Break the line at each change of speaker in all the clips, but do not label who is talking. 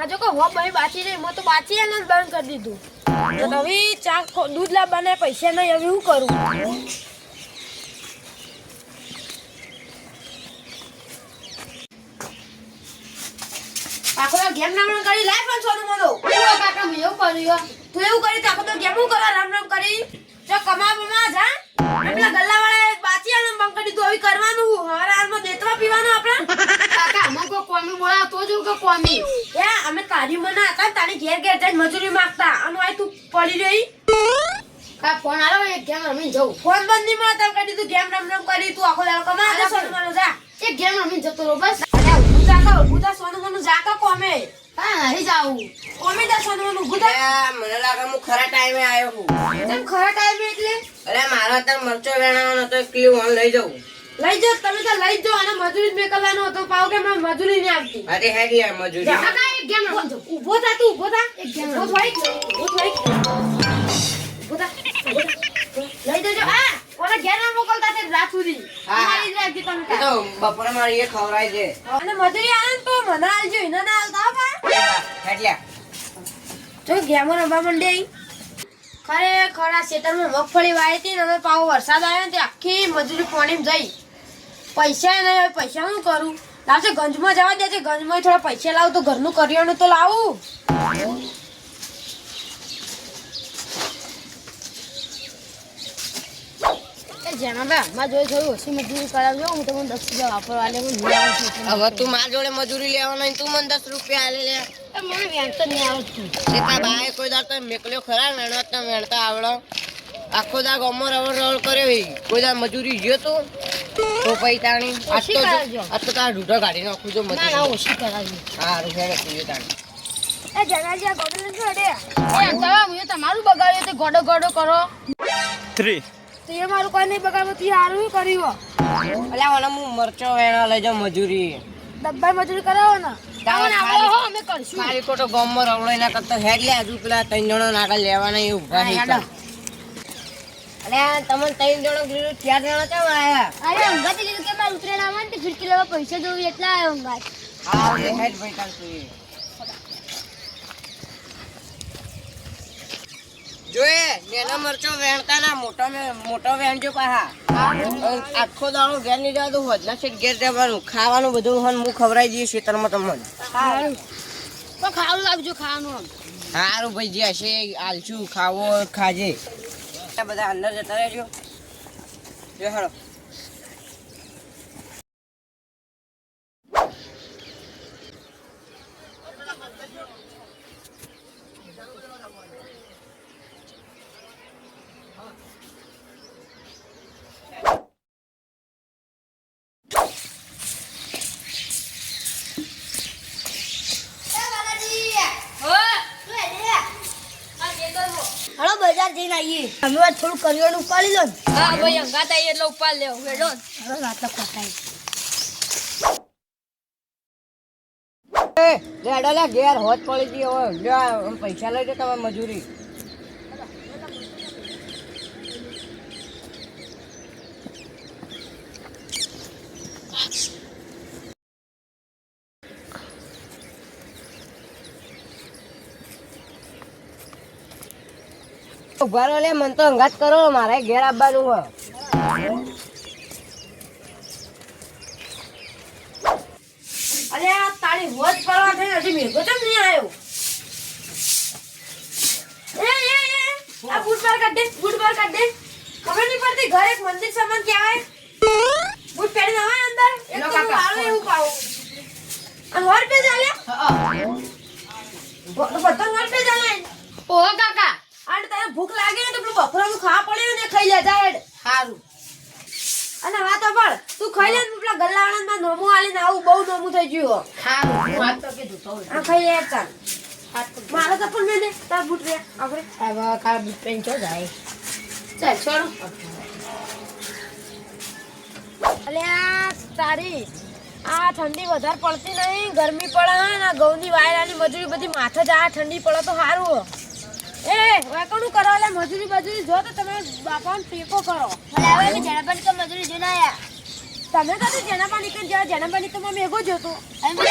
આ જો કે હો ભાઈ બાચી રહી મેં તો બાચી એને બંધ કરી દીધું. તો હવે ચા દૂધ લાવવાના પૈસા નહીં હવે શું કરું? આખો ગેમ રામ રામ કરી લાય પણ સોનું મોનો.
કાકા મેં એવું કર્યું
તું એવું કરી તો આખો તો ગેમ હું કરવા રામ રામ કરી? જો કમા બમા જા. એટલા ગલ્લા વાળા બાચી આને બંધ કરી દીધું. હવે કરવાનું હું? હવારે હાલમાં પીવાનું આપણે
કાકા અમુક કોઈ કોમી બોલાવો તો જ કે કોમી.
એ અમે તારી મના હતા તારી ઘેર ઘેર જઈને મજૂરી માંગતા. અને આ તું પડી રહી.
કા ફોન આલો એક ગેમ રમી જવું
ફોન બંધ નહીં મળતા કરી દીધું ગેમ રમ રમ કરી તું આખો દાડો કમા
અરે
સોનું મોનું જા.
એક ગેમ રમી જતો રહો બસ.
અરે ઊભું જા સોનું મોનું કોમે.
હા નહીં જાવું
કોમે જા સોનું મોનું
લાગે હું ખરા ટાઈમે આવ્યો
તેમ ખરા ટાઈમે એટલે?
અરે મારો અત્યારે મરચો વેણાવાનો તો હું લઈ જાઉં.
લઈ જાઓ તમે તો લઈ જાઓ અને મજૂરી જ મેકલવાનો હતો. પાવ કે મને મજૂરી નહીં આવતી.
અરે હે યાર મજૂરી.
કાકા એક ગેમ રમી જવું
ઊભો થા તું ઊભો થા.
એક ગેમ
ઊભો થઈ ઊભો થઈ ઊભો થા લઈ જજો. આ ઓને ઘેર ના મોકલતા છે રાત સુધી.
મારી.
અમારી તમે
તો બપોરે મારી એ ખવરાય છે
અને મજૂરી આવે ને તો મને આલજો એને ના આલતા કા
હેડલ્યા
જો ગેમો રમવા માંડે ખરે ખરેખર આ ખેતરમાં મગફળી વાળી હતી ને હવે પાવો વરસાદ આવ્યો ને તે આખી મજૂરી પાણીમાં જઈ. પૈસા નહીં પૈસા શું કરું? લાવશે ગંજમાં જવા દે છે ગંજમાં થોડા પૈસા લાવું તો ઘરનું કરિયાણું તો લાવું.
જેમાં ભાઈ માં જોઈ જોઈ ઓછી મજૂરી કરાવજો હું તમને દસ વાપરવા લે હું
હવે તું મારા જોડે મજૂરી લેવાનો તું મને દસ રૂપિયા આલે લે.
મને વ્યાજ તો નહીં આવડતું.
તાર બાએ કોઈ દાડ તમે મેકલ્યો ખરા વેણવા તો વેણતા આવડો. આખો દા ગમો રવડ રવડ કર્યો કોઈ દાડ મજૂરી ગયો તો? તો પૈ તાણી આજ તો
ઓછી કરાવજો.
આજ તો તારા ઢૂઢો કાઢી નાખું તો
ના ના ઓછી કરાવજો.
હારું હેડે તું તાણી.
એ જગાજી આ ગોડલ છોડે
એ અંતરા હું તમારું બગાડ્યું તે ગોડો ગોડો કરો.
થ્રી
તો એ મારું કોઈ નહીં બગાડવું તું સારું કર્યું?
અલ્યા ઓલા હું મરચો વેણા લઈ જાઉં મજૂરી.
ડબ્બા મજૂરી કરાવો ને
તમને આવડે હો અમે કરશું.
ખાલી ખોટો ગમમાં રવડો ના કરતા હેડ લે હજુ પેલા ત્રણ જણો નાગા લેવાના એ
ઊભા
અલ્યા તમને ત્રણ જણો કીધું ચાર જણા કેમ આયા?
અરે અંગાત કીધું કે મારે ઉતરેણ આવવાનું તે ફિરકી લેવા પૈસા જોવી એટલા આવ્યો અંગાત
હા એ હેડ ભાઈ તાર તું. જોયે નેનો મરચો વેણતા ના મોટો મોટો વેણજો પાહા. આખો દાડો ઘેર નહીં જવાનું હોજના છે ઘેર જવાનું. ખાવાનું બધું હન હું ખવડાવી દઈએ ખેતરમાં તમને.
તો ખાવાનું લાગજો ખાવાનું.
સારું ભાઈ જે હશે એ આલશું ખાવો ખાજે. બધા અંદર જતા રહેજો. જો
હલો. આવીએ અમે વાત થોડું કરિયાણું ઉપાડી લો
હા ભાઈ અંગાત આવી એટલે ઉપર લેવો. વેડો
હવે વાત તો પતાઈ
એ લેડો લે ઘેર હોજ પડી ગયો હવે લ્યો આ પૈસા લઈ દો તમે મજૂરી. ઊભા રહો લે મન તો અંગાત કરો મારે ઘેર આવવાનું હોય.
અરે આ તારી હોજ પડવા થઈ હજી મેઘો ચમ નહીં આવ્યો? એ એ એ આ બૂટ પર કાઢ દે બૂટ પર કાઢ દે. ખબર નહીં પડતી ઘરે એક મંદિર સમાન ક્યાં આવે બૂટ પહેરીને આવે અંદર. એક તો હું એવું પાવું. અને હોર પે ચાલે બધા હોર પે ચાલે
ઓહો કાકા
અને તને ભૂખ લાગે ને તો પેલું બફરાનું ખાવા પડ્યું ને ખાઈ લે જા હેડ.
સારું
અને વાતો પણ તું ખાઈ લે ને પેલા ગલ્લા માં નોમું આલીને આવું બહુ નોમું થઈ ગયું
સારું હું વાત તો કીધું તો
આ ખાઈ લે ચાલ. મારા ચપ્પલ મેં દે તાર બૂટ રે આપણે
હવે કા બૂટ પેન ચો જાય? ચાલ છોડો.
અલ્યા તારી આ ઠંડી વધારે પડતી નહીં ગરમી પડે હે ને ઘઉંની વાયરાની મજૂરી બધી માથે જ આ ઠંડી પડે તો સારું એ વાકણું કરો એટલે મજૂરી મજૂરી જો તો તમે બાપાને ટેકો કરો.
હવે અમે તો મજૂરી જોઈને
તમે કદી જેના પાણી કે જ્યાં તો મેઘો જોતો
અમે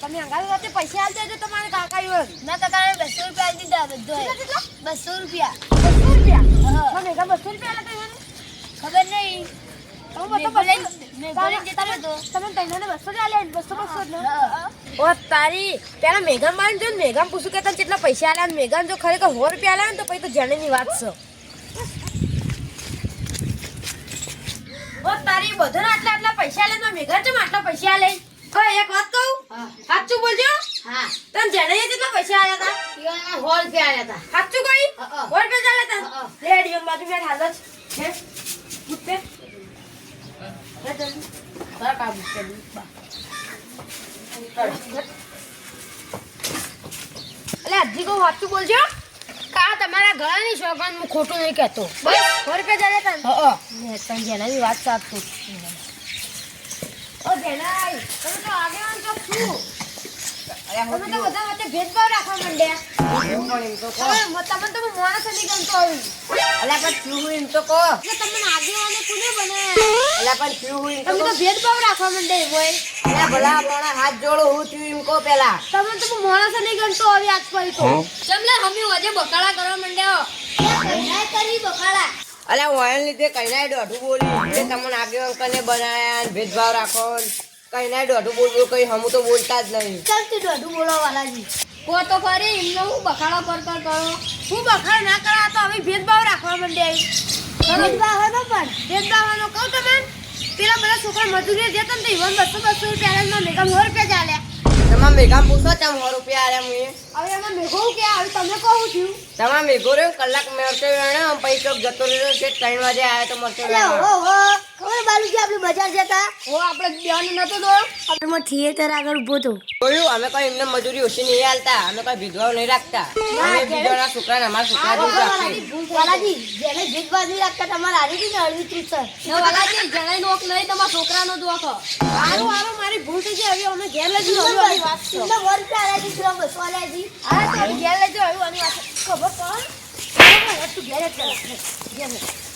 તમે અંગાવી વખતે પૈસા આલ દેજો તમારે કાકા યુવન
ના તો બસો રૂપિયા દીધા બધો બસો રૂપિયા.
બસો રૂપિયા. મને બસો રૂપિયા આલ્યા
ખબર નહીં.
તમે
મેં
બસો તમે- તમે-
હતો.
બસો રૂપિયા લે બસો બસો. ઓ તારી પેલા મેઘામ મારી જો મેઘામ પૂછું કે તને કેટલા પૈસા આલ્યા મેઘાન મેઘામ જો ખરેખર સો રૂપિયા આલ્યા ને તો પછી તો જાણીની વાત છે. ઓ તારી બધો આટલા આટલા પૈસા આલે તો મેઘા ચમ આટલા પૈસા આલે? કોઈ એક વાત કહું? સાચું બોલજો?
હા.
તને જાણીએ કેટલા પૈસા આલ્યા હતા
ઈવન સો રૂપિયા આલ્યા હતા
સાચું કોઈ. સો રૂપિયા આલ્યા હતા લે ડીએમ બાજુ બેઠ હાલ જ. હે? ઉઠ. પે લે કાબુ કરી અલે હજી કહું સાચું બોલજો.
કા તમારા ઘરની શોભાન હું ખોટું નહીં કહેતો.
બસ સો રૂપિયા જ આલ્યા હતા
હા. તને જેનાની વાત સાચું.
ઓ જેના તમે તો આગેવાન છો.
અરે
તમે તો બધા વચ્ચે ભેદભાવ રાખવા માંડ્યા.
હું પણ એમ તો કહો.
તમે તો માણસ નહીં ગમતો
અલ્યા પણ થયું હું એમ તો કહો?
એટલે તમને આગેવાને કોને બને?
અલ્યા પણ થયું હું
તમે તો ભેદભાવ રાખવા માંડે બોય.
અલ્યા ભલા આપણા હાથ જોડો હું એમ કહો પેલા.
તમે તો માણસ નહીં ગમતો હવે આજ પર તો.
ચમલે હમી વજે બકાળા કરવા માંડ્યો કરી બકાળા.
અલ્યા વાયન લીધે કઈ ના દોઢું બોલી. તમને આગેવાન કને બનાયા ભેદભાવ રાખો કઈ ના દોઢું બોલ બોલ કઈ હમ તો બોલતા જ નહીં.
ચાલ તું દોઢું બોલવા વાલાજી. કો તો ખરી એમનો હું બખાડો પર પર કરો.
હું બખાડો ના કરા તો હવે ભેદભાવ રાખવા માંડે ભેદભાવ હતો પણ. ભેદભાવનો કહું તમે પેલા બધા છોકરા મજૂરી દેતા ને તો ઈવન બસો બસો રૂપિયા આલે મેઘા સો રૂપિયા ચાલ્યા
તમારા મેઘા પૂછો ચમ સો રૂપિયા આવ્યા મુએ.
હવે એમાં મેઘો કે હવે તમે કહું છું.
તમારા મેઘો રહ્યો કલાક મેળતો વેણે ચોક જતો રહ્યો છે ત્રણ વાગે આવ્યો તો મળતો વેણે
ખબર બાલુજી આપણે બજાર જતા?
ઓ આપણે ધ્યાન નતો તો.
આપણે થિયેટર આગળ ઊભો તો.
જોયું અમે કોઈ એમને મજૂરી ઓછી નહીં આલતા અમે કોઈ ભેદભાવ નહીં રાખતા. અમે બીજાના છોકરાને અમારા છોકરા જેવું રાખીએ
વાલાજી જેને ભીધવા નહીં રાખતા તમારે હારી હતી ને હળવી ત્રીસ
ના વાલાજી જણાઈ નોક નહીં તમારા છોકરાનો દોખ
આરો આરો મારી ભૂલ થઈ ગઈ હવે અમે ઘેર લઈ જઈએ હવે વાત છે
તમને રૂપિયા આલ્યા છે બસો આલ્યા છે
હા તો ઘેર લઈ હવે અમે વાત. ખબર પડે. તું ઘેર જ ચાલ ઘેર જ.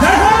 来。